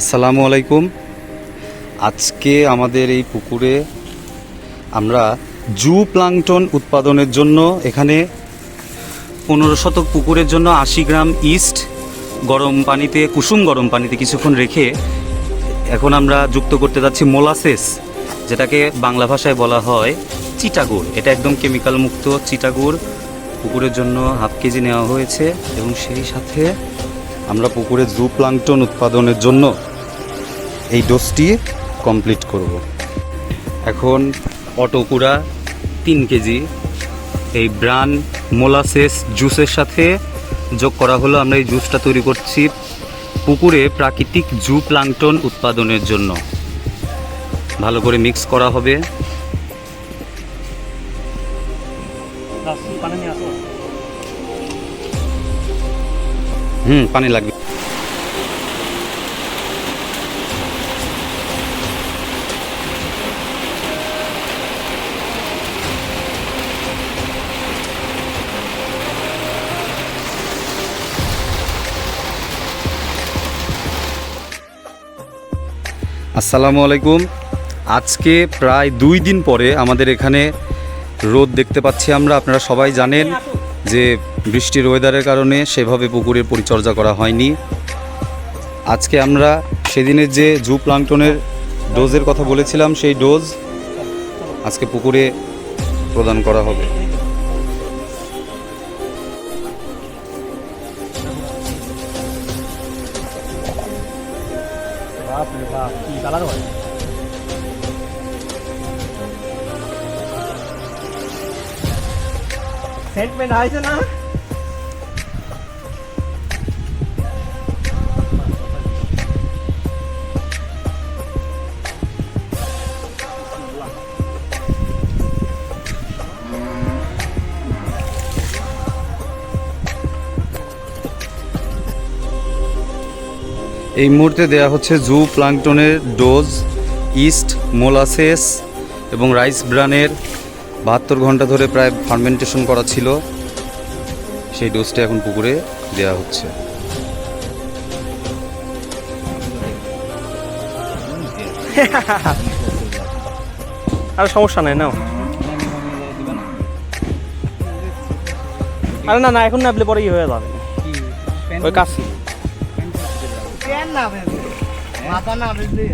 আসসালামু আলাইকুম। আজকে আমাদের এই পুকুরে আমরা জু প্লাংটন উৎপাদনের জন্য এখানে পনেরো শতক পুকুরের জন্য আশি গ্রাম ইস্ট গরম পানিতে, কুসুম গরম পানিতে কিছুক্ষণ রেখে এখন আমরা যুক্ত করতে যাচ্ছি মোলাসেস, যেটাকে বাংলা ভাষায় বলা হয় চিটাগুড়। এটা একদম কেমিক্যাল মুক্ত চিটাগুড়। পুকুরের জন্য হাফ কেজি নেওয়া হয়েছে এবং সেই সাথে আমরা পুকুরে জু প্লাংটন উৎপাদনের জন্য এই ডোজটি কমপ্লিট করব। এখন অটোকুরা তিন কেজি। এই ব্রান মোলাসেস জুসের সাথে যোগ করা হলো। আমরা এই জুসটা তৈরি করছি পুকুরে প্রাকৃতিক জু প্লাংটন উৎপাদনের জন্য। ভালো করে মিক্স করা হবে। হুম, পানি লাগবে। আসসালামু আলাইকুম। আজকে প্রায় দুই দিন পরে আমাদের এখানে রোদ দেখতে পাচ্ছি আমরা, আপনারা সবাই জানেন। যে বৃষ্টির ওয়েদারের কারণে সেভাবে পুকুরের পরিচর্যা করা হয়নি। আজকে আমরা সেদিনের যে জু প্লাংটনের ডোজের কথা বলেছিলাম, সেই ডোজ আজকে পুকুরে প্রদান করা হবে। বাপরে বাপ, কি কালার হয়? এই মুহূর্তে দেয়া হচ্ছে জু প্লাংটনের ডোজ ইস্ট মোলাসেস এবং রাইস ব্রানের বাহাত্তর ঘণ্টা ধরে প্রায় ফার্মেন্টেশন করা ছিল। সেই ডোজটা এখন পুকুরে দেওয়া হচ্ছে। আর সমস্যা নাই নাও। আরে না না এখন না আপনি পরেই হয়ে যাবে। ওই মাথা না বুঝলি